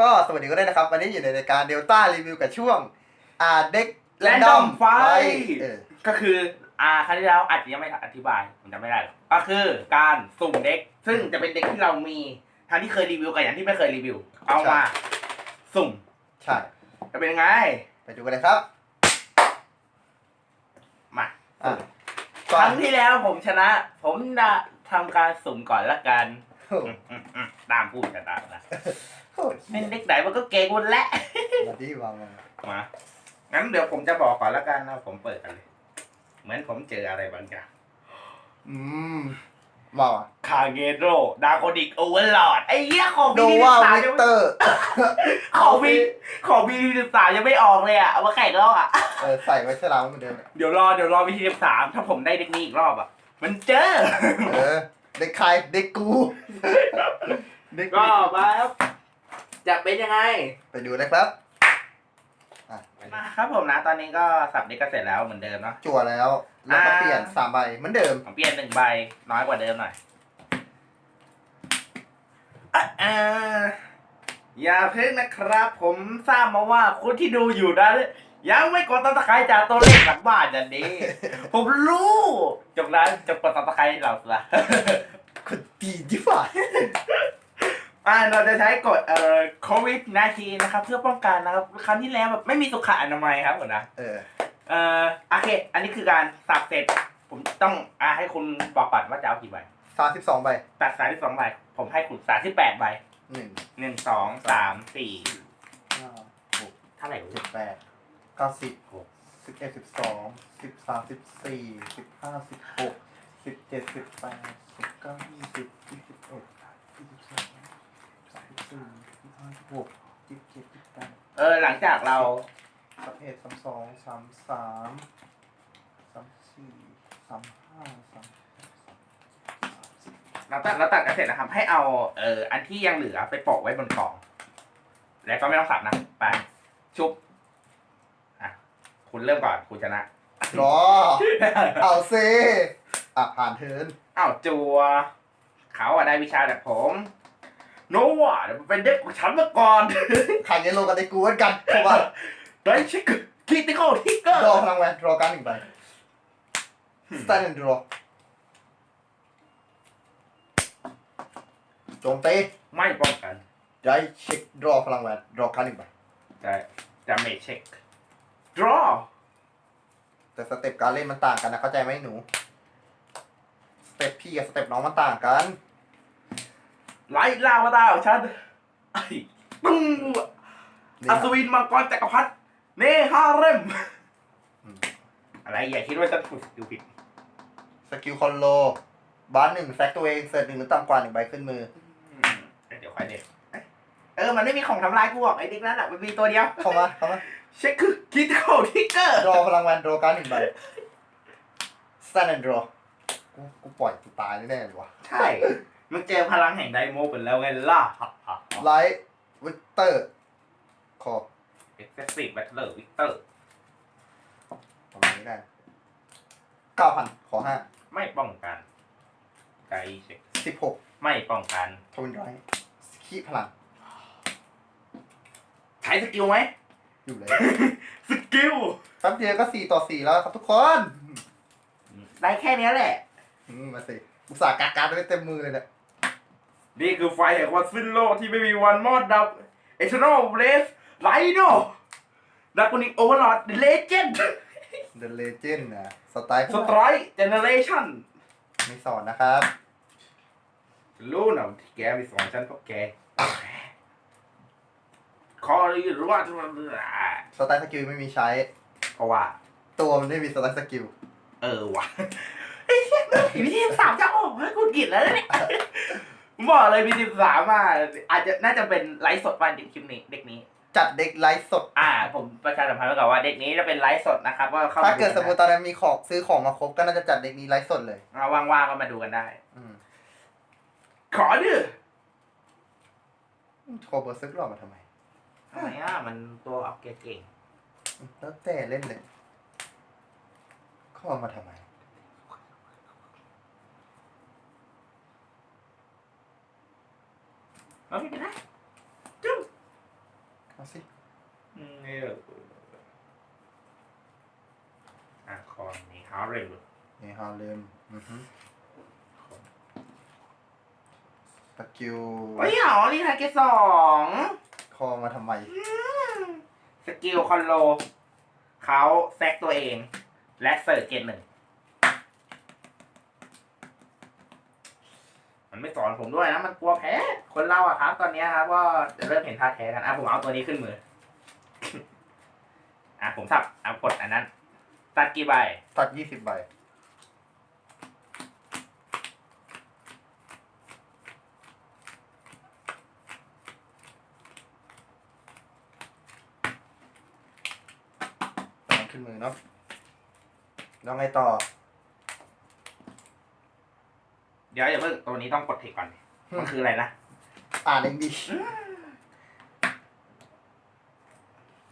ก็สวัสดีก็ได้วยนะครับ วันนี้อยู่ในรายการเดลต้ารีวิวกับช่วงอ่าเด็ก Random Fight เออก็คืออ่าครั้งที่แล้วอาจจะยังไม่อธิบายผมจำไม่ได้หรอกก็คือการสุ่มเด็ก ซึ่งจะเป็นเด็กที่เรามีทั้งที่เคยรีวิวกับอย่างที่ไม่เคยรีวิว เอามาสุ่มใช่จะเป็นยังไง ไปดูกันเลยครับมาอะครั้งที่แล้วผมชนะ ผมจะทำการสุ่มก่อนละกันโอ้อืมอืมอืมตามพูดกันตามนะ โหเป็นเด็กไหนมันก็เก่งหมดแหละ มาดีวางมามา งั้นเดี๋ยวผมจะบอกก่อนละกันนะผมเปิดกันเลย เหมือนผมเจออะไรบางอย่าง อืมมาว่ะคาเกโรดาโคดิกโอเวอร์ลอดไอ้เหี้ยของโนบีวาสามวิยังกเตอร์ ของบีของบีสิบสามยังไม่ออกเลยอะเอามาแข่งแล้วอะ เออใส่ไว้ฉลามเหมือนเดิมเดี๋ยวรอเดี๋ยวรอวีทีสิบสามถ้าผมได้เด็กนี้อีกรอบอะ มันเจอ เออเด็กใครเด็กกูเด็กก็มาครับ จะเป็นยังไง ไปดูนะครับอะมาครับผมนะตอนนี้ก็สับเด็กก็เสร็จแล้วเหมือนเดิมเนาะ จั่วแล้ว แล้วก็อ่า เปลี่ยนสามใบเหมือนเดิม ผมเปลี่ยนหนึ่งใบน้อยกว่าเดิมหน่อยอะอ่าอย่าเพิ่งนะครับ ผมทราบมาว่าคนที่ดูอยู่นั้นยังไม่กดตับตะไคร้จากตัวเลขหลังบ้านอย่างนี้ ผมรู้จบนั้นจะกดตับตะไคร้ให้เราละ คนดีจิ๋ฝ่าย อ่าเราจะใช้กฎเอ่อโควิด19นะครับ เพื่อป้องกันนะครับครั้งที่แล้วแบบไม่มีสุขอนามัยครับผมนะเออเอ่อโอเค อันนี้คือการสับเสร็จ ผมต้องอ่าให้คุณบอกก่อนว่าจะเอากี่ใบสามสิบสองใบตัดสามที่สองใบผมให้คุณสามที่แปดใบหนึ่งหนึ่งสองสามสี่ห้าหกเท่าไหร่เจ็ดแปดเก้าสิบหกสิบเอ็ดสิบสองสิบสามสิบสี่สิบห้าสิบหกสิบเจ็ดสิบแปดสิบเก้ายี่สิบยี่สิบเอ็ดยี่สิบสอง สี่สิบห้าสิบหกสิบเจ็ดสิบแปดเออ หลังจากเราสามเอ็ดสามสองสามสามสามสี่สามห้าสามเราตัดเราตัดกันเสร็จนะครับ ให้เอาเอออันที่ยังเหลือไปโปะไว้บนกล่อง แล้วก็ไม่ต้องสับนะไปชุบอะคุณเริ่มก่อนคุณชนะรอ เอาเซอะผ่านเทิร์นอ้าวจัวเขาอะได้วิชาจากผม โนวาเนี่ยมันเป็นเด็กของฉันเมื่อก่อนใครจะลงกันในกูเหมือนกันเพราะว่าได้เช็คคิติคอลทิกเกอร์รอพลังแวนรอการหนึ่งใบสแตนด์รอโจมตีไม่ป้องกันได้เช็ครอพลังแวนรอการหนึ่งใบจะจะไม่เช็ค draw แต่สเต็ปการเล่นมันต่างกันนะเข้าใจไหมหนู สเต็ปพี่กับสเต็ปน้องมันต่างกัน ไล่ล่าวาตาของฉันไอ้ปึ้งนี่อัคศรับวินมังกรจักรพรรดิเนฮาเรมอืมอะไรอย่าคิดว่าฉันถูกสกิลผิดสกิลคอนโลบาร์หนึ่งแซกตัวเองเสิร์ฟหนึ่งหรือต่ำกว่าหนึ่งใบขึ้นมืออืมเดี๋ยวค่อยเด็กเออ มันไม่มีของทำลายกูหรอกไอ้ดิ๊กนั่นแหละมันมีตัวเดียว เข้ามาเข้ามาเช็คคือคิติคอลทิกเกอร์รอพลังแวนรอการหนึ่งใบสแตนด์รอกูกูปล่อยกูตายแน่ๆเลยวะใช่ มันเจอพลังแห่งไดโมเป็นแล้วไงล่ะไลท์วิกเตอร์คอเอ็กซ์ซีฟแบทเลอร์วิกเตอร์ประมาณนี้ได้เก้าพันขอห้าไม่ป้องกันไกเช็คสิบหกไม่ป้องกันทวินไรขี้พลัง ใช้สกิลไหม อยู่เลยสกิลแป๊บเดียวก็สี่ต่อสี่แล้วครับทุกคน ได้แค่เนี้ยแหละ อืมมาสิอุตส่าห์กาการดไว้เต็มมือเลยเนี่ย นี่คือไฟแห่งวันสิ้นโลกที่ไม่มีวันมอดดับเอชโนเบสไลโนดักนิกโอเวอร์ลอดเดเลเจนด์ The Legend นะสไตล์สไตรท์เจเนเรชั่นไม่สอนนะครับรู้นะที่แกมีสองชั้นเพราะแกคอรีหรือว่าสไตล์สกิลไม่มีใช้ เพราะว่า ตัวมันไม่มีสไตล์สกิล เออว่ะไอ้เหี้ยวิธีสามจะออกให้กูกินแล้วเนี่ย ผมบอกเลยวิธีสามอะอาจจะน่าจะเป็นไลฟ์สดวันเด็กคลิปนี้เด็กนี้ จัดเด็กไลฟ์สด อ่า ผมประชาสัมพันธ์ไว้ก่อนว่าเด็กนี้จะเป็นไลฟ์สดนะครับว่าเข้าถ้ามาเกิดสมมติดูตอนนั้นมีของซื้อของมาครบก็น่าจะจัดเด็กนี้ไลฟ์สดเลยกันได้ว่างๆก็มาดูกันได้ อืมขอดื้อโคเบอร์ซึกหลอกมาทำไมทำไมอะมันตัวอัพเกรดเก่งอืมแล้วแต่เล่นเลยเข้าเอามาทำไม แล้วไม่เป็นไรจุ๊บสิอืมเอออะคอนนี่ฮาร์เรมนี่ฮาเลมอือฮึสกิลเฮ้ยเหรอรีไทายเกตสองคอมาทำไม สกิลคอนโล เขาแซกตัวเอง และเสิร์ฟเกตหนึ่ง มันไม่สอนผมด้วยนะ มันกลัวแพ้ คนเราอะครับ ตอนนี้ครับว่าจะเริ่มเห็นท่าแท้กันอะผมเอาตัวนี้ขึ้นมือ อะผมสับเอากดอันนั้น ตัดกี่ใบ ตัดยี่สิบใบตามขึ้นมือเนาะแล้วไงต่อ เดี๋ยวอย่าเพิ่งตัวนี้ต้องกดเทคก่อน มันคืออะไรนะอ่านเองดิ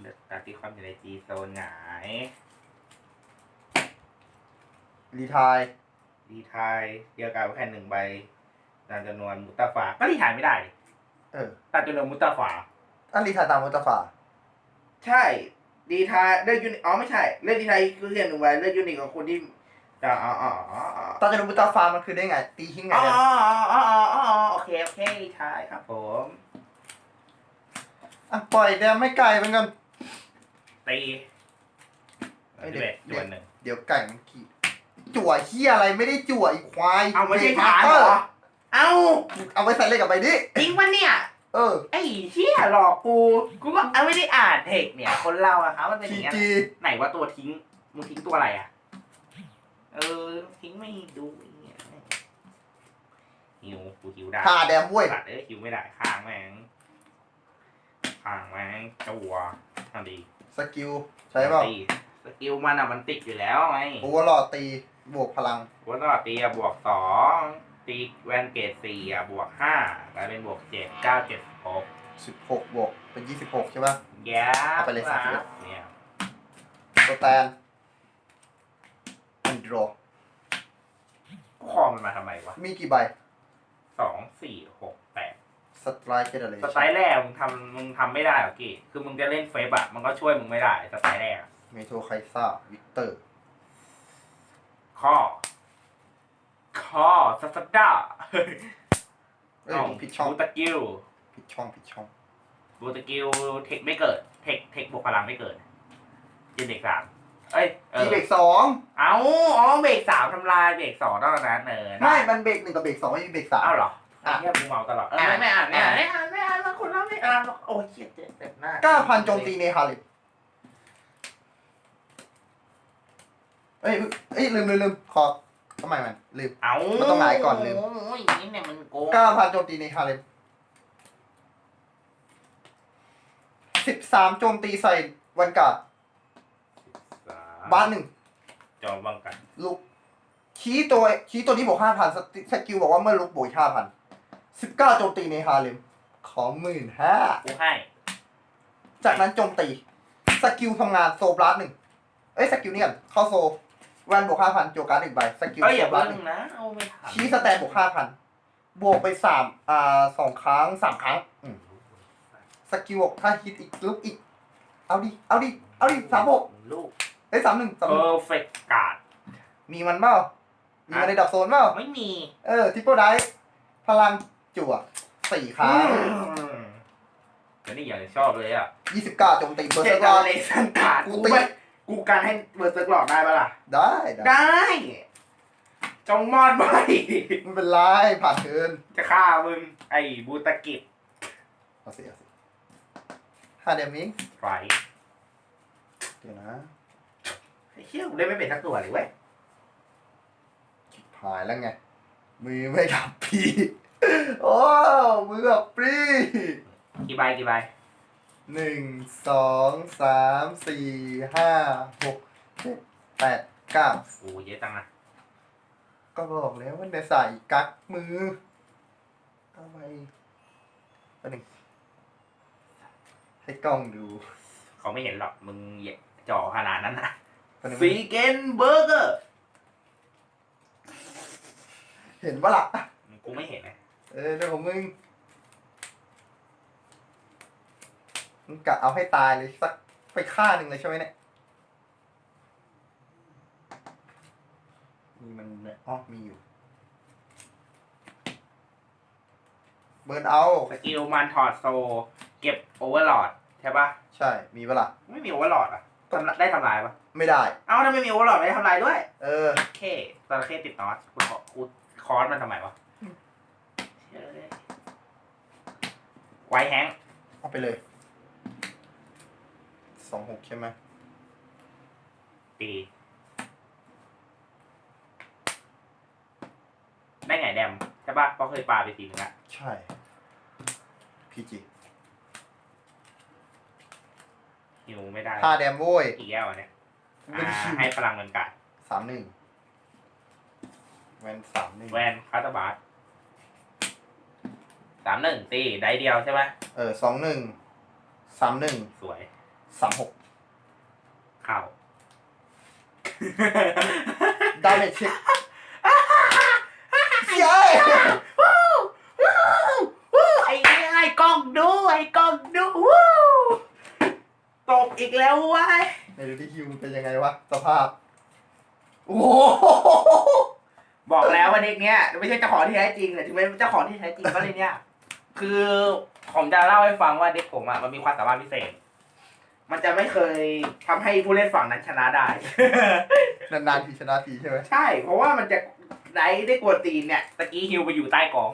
เลือกตัดที่ความอยู่ในจีโซนหงายรีไทายดีไทายเดียวกันแค่หนึ่งใบตามจำนวนมุตตาฝา ก็รีไทายไม่ได้ดิเออตามจำนวนมุตตาฝาอันรีไทายตามมุตตาฟาใช่ดีทายเลือกยูนิอ๋อไม่ใช่ เลือกดีทายคือเรียนหนึ่งใบเลือกยูนิของคนที่ อ๋ออ๋ออ๋ออ๋ออ๋อตอนจะดูมุตตาฟามันคือได้ไง ตีทิ้งไงอ๋อเนี่ยอ๋ออ๋อโอเคโอเคดีทายครับผมอะปล่อยแดมไม่ไกลเหมือนกัน ตีเอ้ยเด็ดจวนหนึ่งเดี๋ยวไก่มันขี่จั่วเฮียอะไรไม่ได้จั่วอีควายเอาไม่ใช่บรกฐานเตเหอรร์อเอาเอาไว้ใส่เลขกับไปดิจริงปะเนี่ย เออไอ้เชี่ยหลอกกู กูก็เอาไม่ได้อ่านเทคเนี่ย คนเราอะครับมันเป็นอทีย่างเงี้ยจี ไหนว่าตัวทิ้ง มึงทิ้งตัวอะไรอะ เออทิ้งไม่ดูไอ้เนี่ยหิวกูหิวได้หาแดมเว้ยตัดเอ้ยหิวไม่ได้ข้างแม่งข้างแม่งจัวทำดีสกิลใช่เปล่าตีสกิลมันอะมันติดอยู่แล้วไงโอเวอร์ลอดตีบวกพลังว่าตลอดตีอะบวกสองตีแวนเกตสี่อะบวกห้ากลายเป็นบวกเจ็ดเก้าเจ็ดหก16บวกเป็น26ใช่ป่ะแย่เอาไปเลยสามสิบเนี่ยตัวแตนอันด รอคอมันมาทำไมวะมีกี่ใบสองสี่หกแปดสไตรค์เจเนเรสชั่นไตล์แรกมึงทำมึงทำไม่ได้หรอกกี้ คือมึงจะเล่นเฟซอะมันก็ช่วยมึงไม่ได้สไตล์แรกอะเมโทรไคซ่าวิกเตอร์ ข้อ ข้อสตาร์ด้าเอ้ยผิดช่องบูตะกิลผิดช่องผิดช่องบูตะกิลเทคไม่เกิด เทคเทคบวกพลังไม่เกิดยืนเด็กสาม เอ้ยเอทีอเบรกสองเอาอ๋อเบรกสามทำลายเบรกสองตอนนั้นเออนะไม่มันเบรกหนึ่งกับเบรกสองไม่มีเบรกสามอ้าวเหรออะ เนี่ยกูเมาตลอดเออไม่ไม่อ่านไม่อ่านไม่อ่านไม่อ่านแล้วคนเราไม่อ่านหรอกโอ้ยเจ็บเจ็บเจ็บหน้าเก้าพันโจมตีในฮาริมเอ้ยเอ้ยลืมลืมลืมขอทำไมมันลืม เอามันต้องหงายก่อนลืม โอ้ยนี่เนี่ยมันโกงเก้าพันโจมตีในฮาเลมสิบสามโจมตีใส่วันการ์ด บ้านหนึ่งจอมบังกันลุกชี้ตัวชี้ตัวนี้บวกห้าพันสกิลบอกว่าเมื่อลุกบวกห้าพันสิบเก้าโจมตีในฮาเลมขอหมื่นห้ากูให้ จากนั้นโจมตี สกิลทำงานโซบลัสหนึ่งเอ้ยสกิลนี่กันเข้าโซแวนบวกห้าพันโจการ์ดหนึ่งใบสกิลเอ้ยอโซย่าบลัเพิ่สหนึ่งงนะเอาไม่ทันชี้สแตนบวกห้าพันบวกไปสามอ่าสองครั้งสามครั้งอืมสกิลบอกถ้าฮิตอีกลุกอีก เอาดิ เอาดิ เอาดิสามหกลูก เอ้ยสามหนึ่งสามเพหนึ่งอร์เฟกต์การ์ดมีมันเปล่ามีมันในดับโซนเปล่าไม่มีเออทิปเปิลไดพลังจั่วสี่ครั้งเดี๋ยวนี้อย่างชอบเลยอะยี่สิบเก้าโจมตีเบอร์เจ็เซอดร์กเลสันการ์ดกูกูตีไม่กูการให้เบอร์เซอร์กหลอกได้ปะล่ะ ได้ได้ได้จงมอดไปไม่เป็นไรผ่านเทิร์นจะฆ่ามึง ไอ้บูตะกิจเอาสิเอาสิห้าเดมิงไรเดี๋ยวนะ ไอ้เชี่ยกูได้ไม่เป็นทักตัวเลยเว้ยหายแล้วไง มือไม่กับปีโอ้มือกับปรีกี่ใบกี่ใบหนึ่งสองสามสี่ห้าหกเจ็ดแปดเก้าโอ้เยอะจังอะก็บอกแล้วว่าจะใส่กักมือเอาไปอันหนึ่งให้กล้องดู เขาไม่เห็นหรอกมึงเหยจอขนาดนั้นนะอันหนึ่ง ซีเกนเบอร์เกอร์เห็นปะล่ะกูไม่เห็นนะเออเรื่องของมึงมึงกะเอาให้ตายเลยสักไปฆ่าหนึ่งเลยใช่ไหมเนี่ยมีมันเนี่ยอ๋อมีอยู่ เบิร์นเอาสกิลมันถอดโซ เก็บโอเวอร์ลอดใช่ปะใช่ มีเวลาไม่มีโอเวอร์ลอดอะทำได้ทำลายปะ ไม่ได้ เอ้าถ้าไม่มีโอเวอร์ลอดไม่ได้ทำลายด้วย เออ โอเคตอนเคติดน็อตคุณขอคุณคอร์สมันทำไมวะเชี่ยเลยไวแฮงค์เอาไปเลยสองหกใช่ไหมตี ได้ไงแดมใช่ปะเพราะเคยปาไปทีนึงละใช่พีจีหิวไม่ได้ ห้าแดมโว้ยกี่แก้วอะเนี่ย ไม่ได้อ่าคิวให้พลังเงินกัดสามหนึ่งแวนสามหนึ่งแวนคาตาบาร์สามหนึ่งตีได้เดียวใช่ไหมเออสองหนึ่งสามหนึ่งสวย สามหกเข้า ดาเมจเช็คเย้ยไอ้ไอ้กล้องดูไอ้กล้องดูวู้ตบอีกแล้วเว้ย ในดูที่ฮิวมันเป็นยังไงวะสภาพ โอ้โหบอกแล้วว่าเด็กเนี้ยไม่ใช่เจ้าของที่แท้จริงแต่ถึงเป็นเจ้าของที่แท้จริงก็เลยเนี่ย คือผมจะเล่าให้ฟังว่าเด็กผมอะมันมีความสามารถพิเศษ มันจะไม่เคยทำให้ผู้เล่นฝั่งนั้นชนะได้ นานๆทีชนะทีใช่ไหมใช่ เพราะว่ามันจะไดได้กวนตีนเนี่ยตะกี้ฮิวไปอยู่ใต้กอง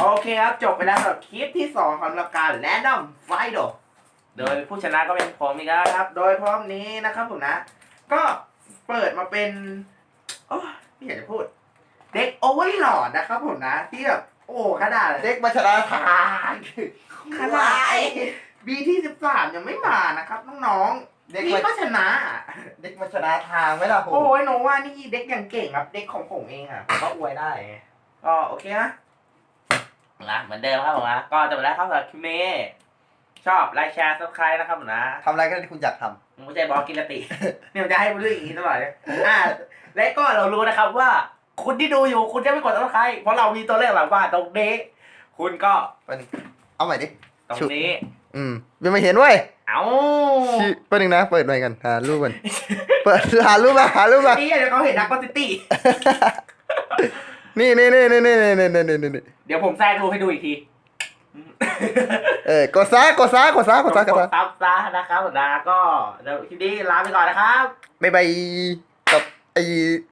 โอเคครับ จบไปแล้วสำหรับคลิปที่สองสำหรับการแ a นดอมไฟโด โดยผู้ชนะก็เป็นผมอีกแล้วนะครับ โดยพร้อมนี้นะครับผมนะ ก็เปิดมาเป็นโอ้ไม่อยากจะพูด เด็กโอเวอร์ลอดนะครับผมนะ ที่แบบโอ้ขนาดเด็กมาชนะทางขนาดบีที่สิบสามยังไม่มานะครับน้องเด็ๆกพี่มาก็ชนะ เด็กมาชนะทางไหมล่ะผมโอ้ยหนูว่านี่เด็กอย่างเก่งครับ เด็กของผมเองอะผมก็อวยได้ไงก็โอเคนะนะเหมือนเดิมครับผมนะก็จบไปแล้วครับสำหรับคลิปนี้ ชอบไลค์แชร์ซับสไครต์นะครับผมนะทำอะไรก็ได้ที่คุณอยากทผมไม่ใช่บอสกินละติ เนี่ยผมจะให้พูดเรื่องอย่างนี้ตลอดเลยอ่าและก็เรารู้นะครับว่า คุณที่ดูอยู่คุณจะไม่กดซับสไครต์เพราะเรามีตัวเลขหลังบ้านตรงนี้ คุณก็ำไปหนึ่งเอาใหม่ดิ ตรงนี้ อืมยังไม่เห็นเว้ยเอ้าชื่อแป๊บนึงนะ เปิดใหม่กันหารูปกันเปิดหารูปมาหารูปมานี่เดี๋ยวเขาเห็นนักก็ซิตี้นี่นี่นี่นี่นี่นี่นี่นี่นี่นี่เดี๋ยวผมแทรกรูปให้ดูอีกที เออกดซ้ายกดซ้ายกดซ้ายกดซ้ายกดซ้ายซับซะนะครับผมนะก็เดี๋ยวคลิปนี้ลาไปก่อนนะครับ บ๊ายบายกับไอ้